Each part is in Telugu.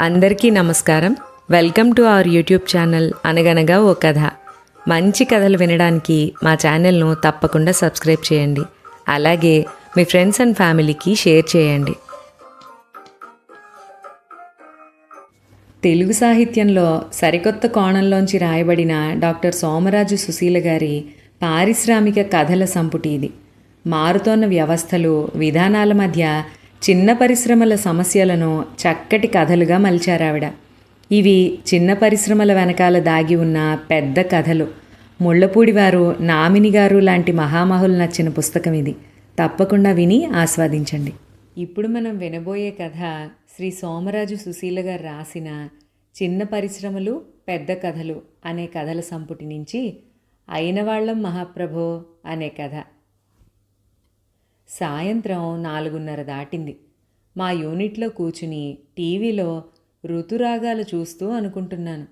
అందరికీ నమస్కారం. Welcome to our YouTube channel అనగనగా ఓ కథ. మంచి కథలు వినడానికి మా ఛానల్ను తప్పకుండా సబ్స్క్రైబ్ చేయండి. అలాగే మీ ఫ్రెండ్స్ అండ్ ఫ్యామిలీకి షేర్ చేయండి. తెలుగు సాహిత్యంలో సరికొత్త కోణంలోంచి రాయబడిన డాక్టర్ సోమరాజు సుశీల గారి పారిశ్రామిక కథల సంపుటి ఇది. మారుతోన్న వ్యవస్థలు విధానాల మధ్య చిన్న పరిశ్రమల సమస్యలను చక్కటి కథలుగా మలిచారావిడ. ఇవి చిన్న పరిశ్రమల వెనకాల దాగి ఉన్న పెద్ద కథలు. ముళ్ళపూడి వారు నామిని గారు లాంటి మహామహులు నచ్చిన పుస్తకం ఇది. తప్పకుండా విని ఆస్వాదించండి. ఇప్పుడు మనం వినబోయే కథ శ్రీ సోమరాజు సుశీల గారు రాసిన చిన్న పరిశ్రమలు పెద్ద కథలు అనే కథల సంపుటి నుంచి అయిన వాళ్ళం మహాప్రభో అనే కథ. సాయంత్రం నాలుగున్నర దాటింది. మా యూనిట్లో కూర్చుని టీవీలో ఋతురాగాలు చూస్తూ అనుకుంటున్నాను.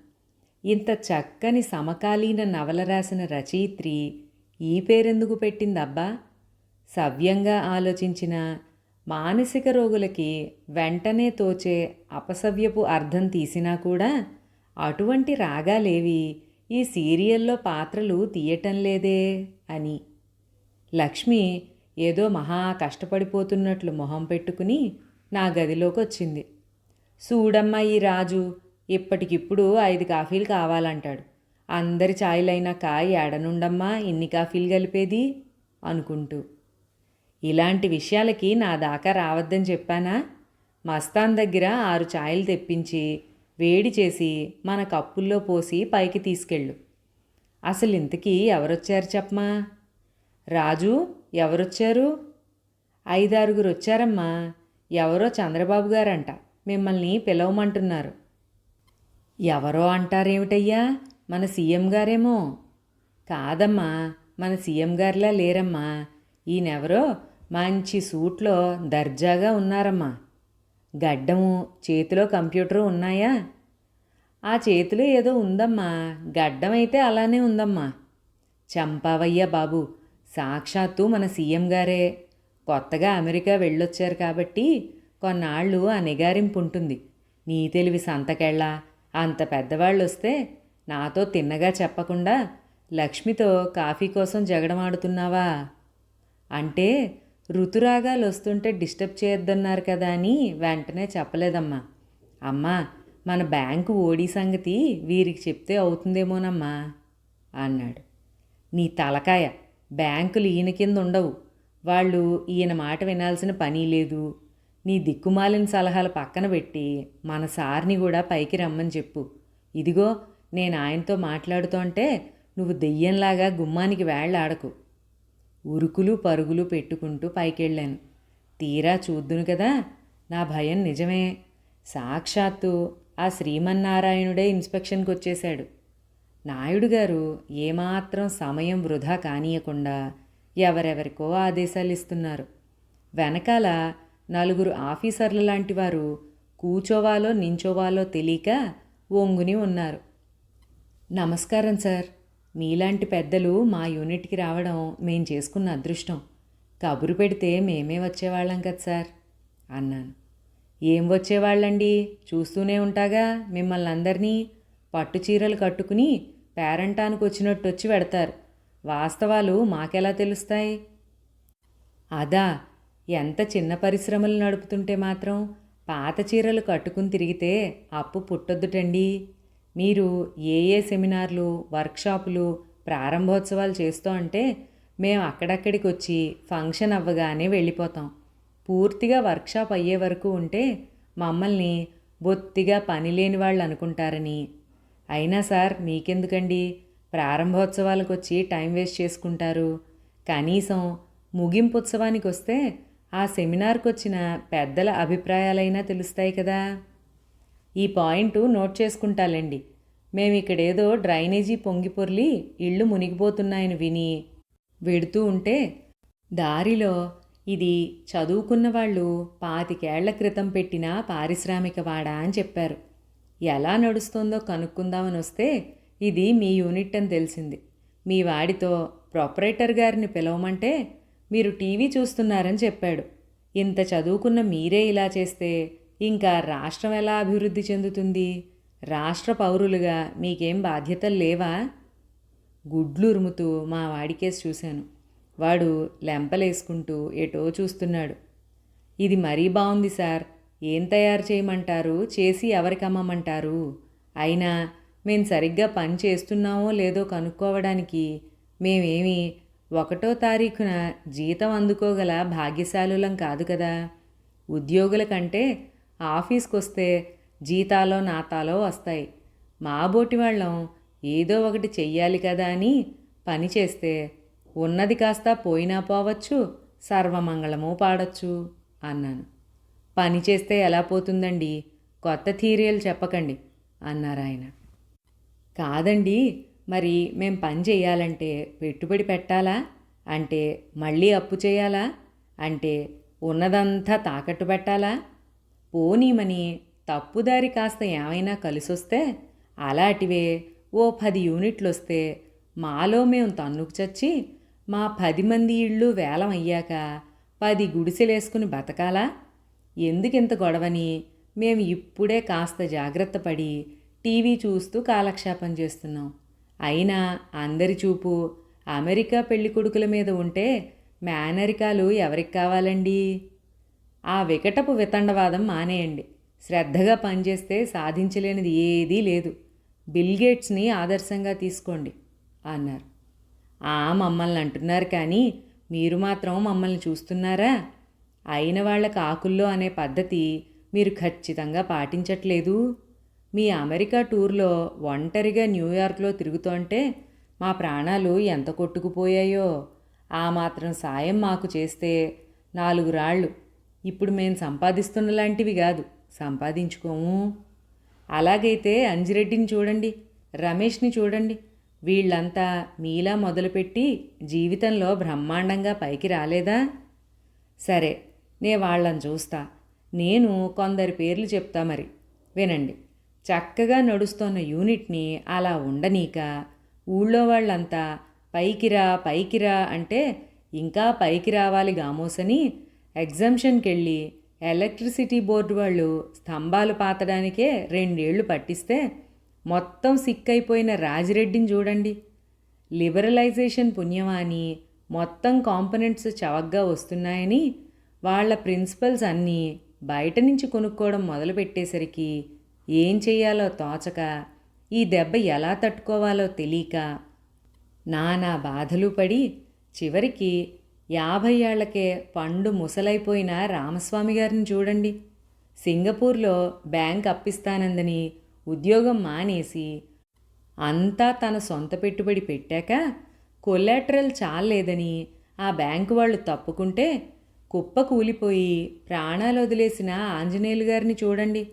ఇంత చక్కని సమకాలీన నవల రాసిన రచయిత్రి ఈ పేరెందుకు పెట్టిందబ్బా? సవ్యంగా ఆలోచించిన మానసిక రోగులకి వెంటనే తోచే అపసవ్యపు అర్థం తీసినా కూడా అటువంటి రాగాలేవి ఈ సీరియల్లో పాత్రలు తీయటం లేదే అని. లక్ష్మి ఏదో మహా కష్టపడిపోతున్నట్లు మొహం పెట్టుకుని నా గదిలోకి వచ్చింది చూడమ్మా ఈ రాజు ఇప్పటికిప్పుడు ఐదు కాఫీలు కావాలంటాడు. అందరి ఛాయలైనాక ఏడనుండమ్మా ఇన్ని కాఫీలు కలిపేది? అనుకుంటూ. ఇలాంటి విషయాలకి నా దాకా రావద్దని చెప్పానా? మస్తాన్ దగ్గర ఆరు ఛాయలు తెప్పించి వేడి చేసి మన కప్పుల్లో పోసి పైకి తీసుకెళ్ళు. అసలు ఇంతకీ ఎవరొచ్చారు చెప్పమా? రాజు ఎవరొచ్చారు? ఐదారుగురు వచ్చారమ్మా. ఎవరో చంద్రబాబు గారంట. మిమ్మల్ని పిలవమంటున్నారు. ఎవరో అంటారేమిటయ్యా? మన సీఎం గారేమో. కాదమ్మా మన సీఎం గారిలా లేరమ్మా. ఈయనెవరో? మంచి సూట్లో దర్జాగా ఉన్నారమ్మా. గడ్డము చేతిలో కంప్యూటరు ఉన్నాయా? ఆ చేతిలో ఏదో ఉందమ్మా. గడ్డం అయితే అలానే ఉందమ్మా. చంపావయ్యా బాబు. సాక్షాత్తు మన సీఎం గారే. కొత్తగా అమెరికా వెళ్ళొచ్చారు కాబట్టి కొన్నాళ్ళు ఆ నిగారింపు ఉంటుంది. నీ తెలివి సంతకెళ్ళా. అంత పెద్దవాళ్ళు వస్తే నాతో తిన్నగా చెప్పకుండా లక్ష్మితో కాఫీ కోసం జగడమాడుతున్నావా అంటే ఋతురాగాలు వస్తుంటే డిస్టర్బ్ చేయొద్దన్నారు కదా అని వెంటనే చెప్పలేదమ్మా. అమ్మా మన బ్యాంకు ఓడి సంగతి వీరికి చెప్తే అవుతుందేమోనమ్మా అన్నాడు. నీ తలకాయ బ్యాంకులు ఈయన కింద ఉండవు వాళ్ళు ఈయన మాట వినాల్సిన పని లేదు. నీ దిక్కుమాలిన సలహాలు పక్కన పెట్టి మన సార్ని కూడా పైకి రమ్మని చెప్పు. ఇదిగో నేను ఆయనతో మాట్లాడుతుంటే నువ్వు దెయ్యంలాగా గుమ్మానికి వేళ్ళాడకు. ఉరుకులు పరుగులు పెట్టుకుంటూ పైకెళ్ళాను. తీరా చూద్దును కదా నా భయం నిజమే. సాక్షాత్తు ఆ శ్రీమన్నారాయణుడే ఇన్స్పెక్షన్కి వచ్చేశాడు నాయుడు గారు ఏమాత్రం సమయం వృధా కానియకుండా ఎవరెవరికో ఆదేశాలు ఇస్తున్నారు. వెనకాల నలుగురు ఆఫీసర్ల లాంటి వారు కూచోవాలో నించోవాలో తెలియక ఒంగుని ఉన్నారు. నమస్కారం సార్. మీలాంటి పెద్దలు మా యూనిట్కి రావడం మేం చేసుకున్న అదృష్టం. కబురు పెడితే మేమే వచ్చేవాళ్ళం కదా సార్ అన్నాను. ఏం వచ్చేవాళ్ళండి? చూస్తూనే ఉంటాగా మిమ్మల్ని అందరినీ పట్టు చీరలు కట్టుకుని పేరంటానికి వచ్చినట్టు వచ్చి పెడతారు. వాస్తవాలు మాకెలా తెలుస్తాయి? అదా ఎంత చిన్న పరిశ్రమలు నడుపుతుంటే మాత్రం పాత చీరలు కట్టుకుని తిరిగితే అప్పు పుట్టొద్దుటండి. మీరు ఏ ఏ సెమినార్లు వర్క్షాపులు ప్రారంభోత్సవాలు చేస్తూ అంటే మేము అక్కడక్కడికి వచ్చి ఫంక్షన్ అవ్వగానే వెళ్ళిపోతాం. పూర్తిగా వర్క్షాప్ అయ్యే వరకు ఉంటే మమ్మల్ని బొత్తిగా పని లేని వాళ్ళు అనుకుంటారని అయినా సార్ మీకెందుకండి? ప్రారంభోత్సవాలకు వచ్చి టైం వేస్ట్ చేసుకుంటారు. కనీసం ముగింపు ఉత్సవానికి వస్తే ఆ సెమినార్కి వచ్చిన పెద్దల అభిప్రాయాలైనా తెలుస్తాయి కదా. ఈ పాయింట్ నోట్ చేసుకుంటాలండి. మేము ఇక్కడేదో డ్రైనేజీ పొంగిపొర్లి ఇళ్ళు మునిగిపోతున్నాయని విని వెడుతూ ఉంటే దారిలో ఇది చదువుకున్న వాళ్ళు పాతికేళ్ళ క్రితం పెట్టిన పారిశ్రామిక వాడ అని చెప్పారు. ఎలా నడుస్తుందో కనుక్కుందామని వస్తే ఇది మీ యూనిట్ అని తెలిసింది. మీ వాడితో ప్రొపరేటర్ గారిని పిలవమంటే మీరు టీవీ చూస్తున్నారని చెప్పాడు. ఇంత చదువుకున్న మీరే ఇలా చేస్తే ఇంకా రాష్ట్రం ఎలా అభివృద్ధి చెందుతుంది? రాష్ట్ర పౌరులుగా మీకేం బాధ్యతలు లేవా? గుడ్లు ఉరుముతూ మా వాడికేసి చూశాను. వాడు లెంపలేసుకుంటూ ఎటో చూస్తున్నాడు. ఇది మరీ బాగుంది సార్. ఏం తయారు చేయమంటారు? చేసి ఎవరికి అమ్మమంటారు? అయినా మేము సరిగ్గా పని చేస్తున్నామో లేదో కనుక్కోవడానికి మేమేమి ఒకటో తారీఖున జీతం అందుకోగల భాగ్యశాలులం కాదు కదా. ఉద్యోగుల కంటే ఆఫీస్కి వస్తే జీతాలో నాతాలో వస్తాయి. మా బోటి వాళ్ళం ఏదో ఒకటి చెయ్యాలి కదా అని పని చేస్తే ఉన్నది కాస్త పోయినా పోవచ్చు సర్వమంగళము పాడొచ్చు అన్నాను. పని చేస్తే ఎలా పోతుందండి? కొత్త థీరియల్ చెప్పకండి అన్నారు ఆయన. కాదండి మరి మేం పని చేయాలంటే పెట్టుబడి పెట్టాలా? అంటే మళ్ళీ అప్పు చేయాలా? అంటే ఉన్నదంతా తాకట్టు పెట్టాలా? పోనీమని తప్పుదారి కాస్త ఏమైనా కలిసొస్తే అలాంటివే ఓ పది యూనిట్లు వస్తే మాలో మేము తన్నుకు చచ్చి మా పది మంది ఇళ్ళు వేలం అయ్యాక పది గుడిసెలేసుకుని బతకాలా? ఎందుకింత గొడవని? మేము ఇప్పుడే కాస్త జాగ్రత్త పడి టీవీ చూస్తూ కాలక్షేపం చేస్తున్నాం. అయినా అందరి చూపు అమెరికా పెళ్ళి కొడుకుల మీద ఉంటే మేనరికాలు ఎవరికి కావాలండి? ఆ వికటపు వితండవాదం మానేయండి. శ్రద్ధగా పనిచేస్తే సాధించలేనిది ఏదీ లేదు. బిల్ గేట్స్ని ఆదర్శంగా తీసుకోండి అన్నారు. ఆ మమ్మల్ని అంటున్నారు కానీ మీరు మాత్రం మమ్మల్ని చూస్తున్నారా? అయిన వాళ్ళకి ఆకుల్లో అనే పద్ధతి మీరు ఖచ్చితంగా పాటించట్లేదు. మీ అమెరికా టూర్లో ఒంటరిగా న్యూయార్క్లో తిరుగుతుంటే మా ప్రాణాలు ఎంత కొట్టుకుపోయాయో. ఆ మాత్రం సాయం మాకు చేస్తే నాలుగు రాళ్ళు. ఇప్పుడు మేము సంపాదిస్తున్న లాంటివి కాదు సంపాదించుకోము. అలాగైతే అంజిరెడ్డిని చూడండి రమేష్ని చూడండి. వీళ్ళంతా మీలా మొదలుపెట్టి జీవితంలో బ్రహ్మాండంగా పైకి రాలేదా? సరే నే వాళ్ళని చూస్తా. నేను కొందరి పేర్లు చెప్తా మరి. వినండి. చక్కగా నడుస్తున్న యూనిట్ని అలా ఉండనీక ఊళ్ళో వాళ్ళంతా పైకిరా పైకిరా అంటే ఇంకా పైకి రావాలి గామోసని ఎగ్జామ్షన్కి వెళ్ళి ఎలక్ట్రిసిటీ బోర్డు వాళ్ళు స్తంభాలు పాతడానికే రెండేళ్ళు పట్టిస్తే మొత్తం సిక్కైపోయిన రాజిరెడ్డిని చూడండి. లిబరలైజేషన్ పుణ్యమాని మొత్తం కాంపనెంట్స్ చవగ్గా వస్తున్నాయని వాళ్ళ ప్రిన్సిపల్స్ అన్నీ బయట నుంచి కొనుక్కోవడం మొదలుపెట్టేసరికి ఏం చెయ్యాలో తోచక ఈ దెబ్బ ఎలా తట్టుకోవాలో తెలియక నానా బాధలు పడి చివరికి యాభై ఏళ్ళకే పండు ముసలైపోయిన రామస్వామి గారిని చూడండి. సింగపూర్లో బ్యాంక్ అప్పిస్తానందని ఉద్యోగం మానేసి అంతా తన సొంత పెట్టుబడి పెట్టాక కొలాటరల్ చాలేదని ఆ బ్యాంకు వాళ్ళు తప్పుకుంటే కుప్ప కూలిపోయి ప్రాణాలు వదిలేసిన ఆంజనేయులు గారిని చూడండి.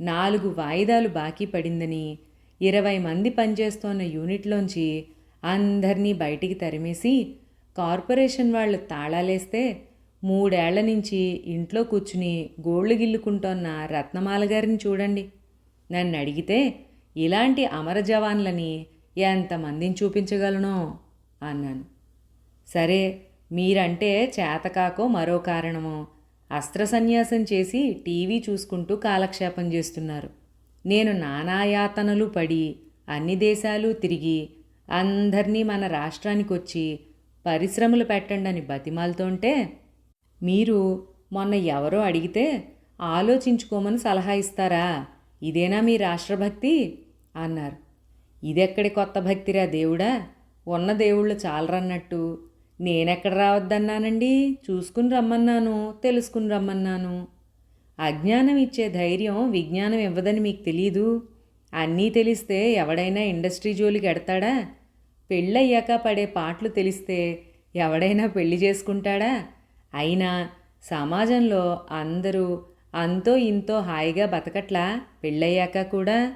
నాలుగు వాయిదాలు బాకీ పడిందని ఇరవై మంది పనిచేస్తోన్న యూనిట్లోంచి అందరినీ బయటికి తరిమేసి కార్పొరేషన్ వాళ్ళు తాళాలేస్తే మూడేళ్ళ నుంచి ఇంట్లో కూర్చుని గోళ్ళు గిల్లుకుంటోన్న రత్నమాల గారిని చూడండి. నన్ను అడిగితే ఇలాంటి అమర జవాన్లని ఎంతమందిని చూపించగలను? అన్నాను. సరే మీరంటే చేతకాకో మరో కారణమో. అస్త్ర సన్యాసం చేసి టీవీ చూసుకుంటూ కాలక్షేపం చేస్తున్నారు. నేను నానాయాతనలు పడి అన్ని దేశాలు తిరిగి అందరినీ మన రాష్ట్రానికి వచ్చి పరిశ్రమలు పెట్టండి అని బతిమాలతోంటే మీరు మొన్న ఎవరో అడిగితే ఆలోచించుకోమని సలహా ఇస్తారా? ఇదేనా మీ రాష్ట్రభక్తి? అన్నారు. ఇదెక్కడి కొత్త భక్తిరా దేవుడా? ఉన్న దేవుళ్ళు చాలరన్నట్టు నేనెక్కడ రావద్దన్నానండి? చూసుకుని రమ్మన్నాను తెలుసుకుని రమ్మన్నాను. అజ్ఞానం ఇచ్చే ధైర్యం విజ్ఞానం ఇవ్వదని మీకు తెలీదు? అన్నీ తెలిస్తే ఎవడైనా ఇండస్ట్రీ జోలికి ఎడతాడా? పెళ్ళయ్యాక పడే పాటలు తెలిస్తే ఎవడైనా పెళ్ళి చేసుకుంటాడా? అయినా సమాజంలో అందరూ అంతో ఇంతో హాయిగా బతకట్లా పెళ్ళయ్యాక కూడా?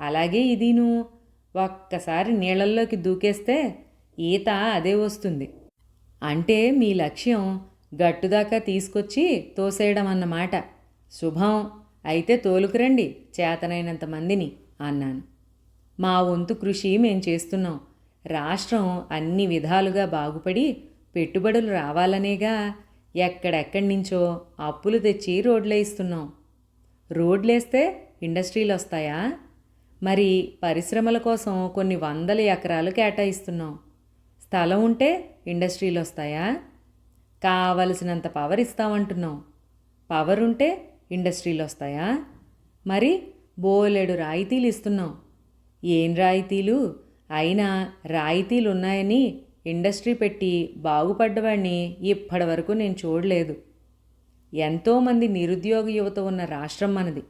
అలాగే ఇదిను. ఒక్కసారి నీళ్ళల్లోకి దూకేస్తే ఈత అదే వస్తుంది. అంటే మీ లక్ష్యం గట్టుదాకా తీసుకొచ్చి తోసేయడం అన్నమాట శుభం. అయితే తోలుకురండి చేతనైనంత మందిని అన్నాను. మా వంతు కృషి మేం చేస్తున్నాం. రాష్ట్రం అన్ని విధాలుగా బాగుపడి పెట్టుబడులు రావాలనేగా ఎక్కడెక్కడి నుంచో అప్పులు తెచ్చి రోడ్లేస్తున్నాం రోడ్లేస్తే ఇండస్ట్రీలు వస్తాయా మరి పరిశ్రమల కోసం కొన్ని వందల ఎకరాలు కేటాయిస్తున్నాం. స్థలం ఉంటే ఇండస్ట్రీలు వస్తాయా కావలసినంత పవర్ ఇస్తామంటున్నాం పవర్ ఉంటే ఇండస్ట్రీలు వస్తాయా మరి బోలెడు రాయితీలు ఇస్తున్నాం ఏం రాయితీలు? అయినా రాయితీలు ఉన్నాయని ఇండస్ట్రీ పెట్టి బాగుపడ్డవాడిని ఇప్పటి వరకు నేను చూడలేదు. ఎంతోమంది నిరుద్యోగ యువత ఉన్న రాష్ట్రం మనది.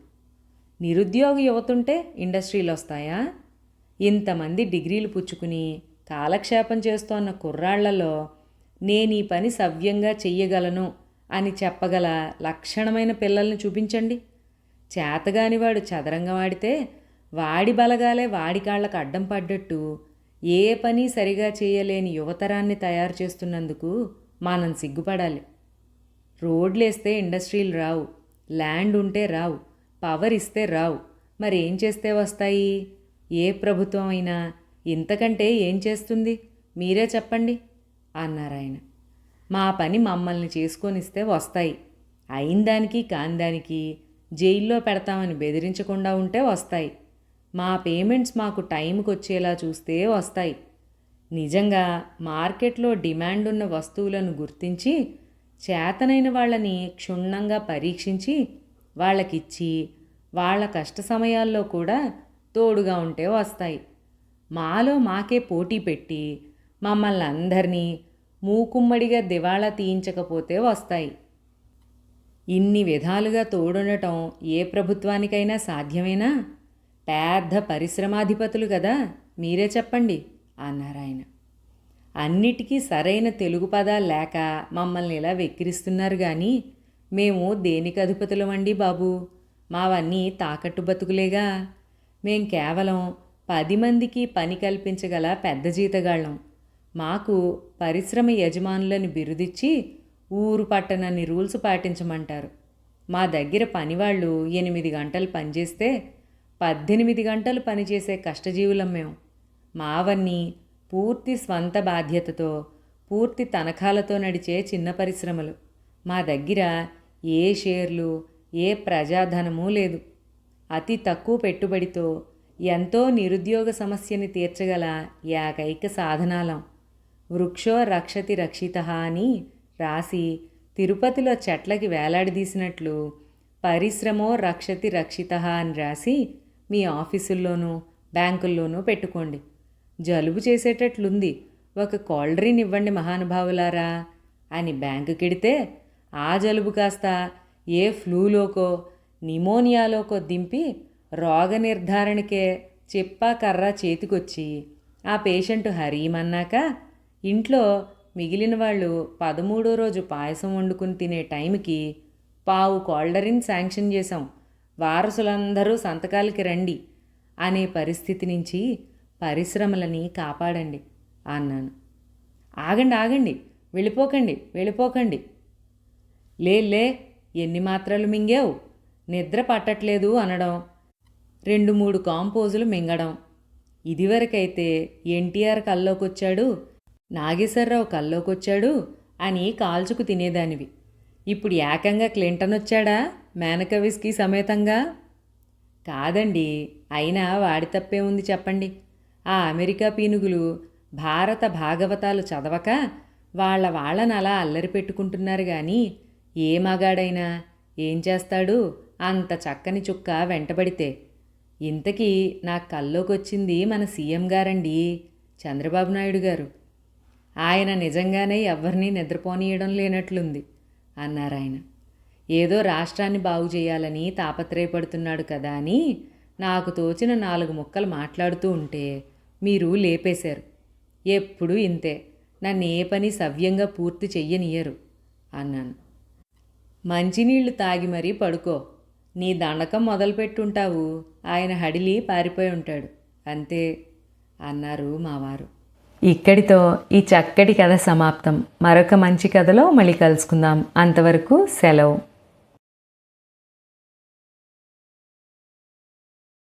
నిరుద్యోగ యువత ఉంటే ఇండస్ట్రీలు వస్తాయా ఇంతమంది డిగ్రీలు పుచ్చుకుని కాలక్షేపం చేస్తోన్న కుర్రాళ్ళలో నేను ఈ పని సవ్యంగా చెయ్యగలను అని చెప్పగల లక్షణమైన పిల్లల్ని చూపించండి. చేతగాని వాడు చదరంగం ఆడితే వాడి బలగాలే వాడి కాళ్ళకు అడ్డం పడ్డట్టు ఏ పని సరిగా చేయలేని యువతరాన్ని తయారు చేస్తున్నందుకు మనం సిగ్గుపడాలి. రోడ్లేస్తే ఇండస్ట్రీలు రావు ల్యాండ్ ఉంటే రావు పవర్ ఇస్తే రావు మరి ఏం చేస్తే వస్తాయి? ఏ ప్రభుత్వం అయినా ఇంతకంటే ఏం చేస్తుంది? మీరే చెప్పండి అన్నారాయన మా పని మమ్మల్ని చేసుకొనిస్తే వస్తాయి. అయిన దానికి కాని దానికి జైల్లో పెడతామని బెదిరించకుండా ఉంటే వస్తాయి. మా పేమెంట్స్ మాకు టైంకి వచ్చేలా చూస్తే వస్తాయి. నిజంగా మార్కెట్లో డిమాండ్ ఉన్న వస్తువులను గుర్తించి చేతనైన వాళ్ళని క్షుణ్ణంగా పరీక్షించి వాళ్ళకిచ్చి వాళ్ళ కష్ట సమయాల్లో కూడా తోడుగా ఉంటే వస్తాయి. మాలో మాకే పోటీ పెట్టి మమ్మల్ని అందరినీ మూకుమ్మడిగా దివాళా తీయించకపోతే వస్తాయి. ఇన్ని విధాలుగా తోడుండటం ఏ ప్రభుత్వానికైనా సాధ్యమేనా? పెద్ద పరిశ్రమాధిపతులు కదా మీరే చెప్పండి అన్నారాయన అన్నిటికీ సరైన తెలుగు పదాలు లేక మమ్మల్ని ఇలా వెక్కిరిస్తున్నారు కానీ మేము దేనికి అధిపతులమండి బాబు? మావన్నీ తాకట్టు బతుకులేగా? మేం కేవలం పది మందికి పని కల్పించగల పెద్ద జీతగాళ్ళం. మాకు పరిశ్రమ యజమానులని బిరుదిచ్చి ఊరు పట్టనన్ని రూల్స్ పాటించమంటారు. మా దగ్గర పనివాళ్ళు ఎనిమిది గంటలు పనిచేస్తే పద్దెనిమిది గంటలు పనిచేసే కష్టజీవులం మేము మావన్నీ పూర్తి స్వంత బాధ్యతతో పూర్తి తనఖాలతో నడిచే చిన్న పరిశ్రమలు. మా దగ్గర ఏ షేర్లు ఏ ప్రజాధనమూ లేదు. అతి తక్కువ పెట్టుబడితో ఎంతో నిరుద్యోగ సమస్యని తీర్చగల ఏకైక సాధనాలం. వృక్షో రక్షతి రక్షిత అని రాసి తిరుపతిలో చెట్లకి వేలాడదీసినట్లు పరిశ్రమో రక్షతి రక్షిత అని రాసి మీ ఆఫీసుల్లోనూ బ్యాంకుల్లోనూ పెట్టుకోండి. జలుబు చేసేటట్లుంది. ఒక కోల్డ్రీన్ ఇవ్వండి మహానుభావులారా అని బ్యాంకుకెడితే ఆ జలుబు కాస్త ఏ ఫ్లూలోకో నిమోనియాలోకో దింపి రోగ నిర్ధారణకే చెప్పా కర్ర చేతికొచ్చి ఆ పేషెంట్ హరీమన్నాక ఇంట్లో మిగిలిన వాళ్ళు పదమూడో రోజు పాయసం వండుకుని తినే టైంకి పావు కోల్డరిన్ శాంక్షన్ చేశాం. వారసులందరూ సంతకాలకి రండి అనే పరిస్థితి నుంచి పరిశ్రమలని కాపాడండి అన్నాను. ఆగండి ఆగండి వెళ్ళిపోకండి వెళ్ళిపోకండి. లే లే ఎన్ని మాత్రలు మింగావు? నిద్ర పట్టట్లేదు అనడం రెండు మూడు కాంపోజులు మింగడం. ఇదివరకైతే ఎన్టీఆర్ కల్లోకొచ్చాడు నాగేశ్వరరావు కల్లోకొచ్చాడు అని కాల్చుకు తినేదానివి. ఇప్పుడు ఏకంగా క్లింటన్ వచ్చాడా మేనకవిస్కి సమేతంగా? కాదండి అయినా వాడి తప్పే ఉంది చెప్పండి. ఆ అమెరికా పీనుగులు భారత భాగవతాలు చదవక వాళ్ళ వాళ్ళని అలా అల్లరి పెట్టుకుంటున్నారు కానీ ఏ మగాడైనా ఏం చేస్తాడు? అంత చక్కని చుక్క వెంటబడితే ఇంతకీ నా కల్లోకొచ్చింది మన సీఎం గారండి చంద్రబాబు నాయుడు గారు. ఆయన నిజంగానే ఎవరినీ నిద్రపోనీయడం లేనట్లుంది అన్నారాయన ఏదో రాష్ట్రాన్ని బాగు చేయాలని తాపత్రయపడుతున్నాడు కదా అని నాకు తోచిన నాలుగు ముక్కలు మాట్లాడుతూ ఉంటే మీరు లేపేశారు. ఎప్పుడూ ఇంతే నన్ను ఏ పని సవ్యంగా పూర్తి చెయ్యనియరు అన్నాను. మంచినీళ్ళు తాగి మరీ పడుకో నీ దండకం మొదలుపెట్టుంటావు. ఆయన హడిలి పారిపోయి ఉంటాడు. అంతే అన్నారు మావారు. ఇక్కడితో ఈ చక్కటి కథ సమాప్తం. మరొక మంచి కథలో మళ్ళీ కలుసుకుందాం. అంతవరకు సెలవు.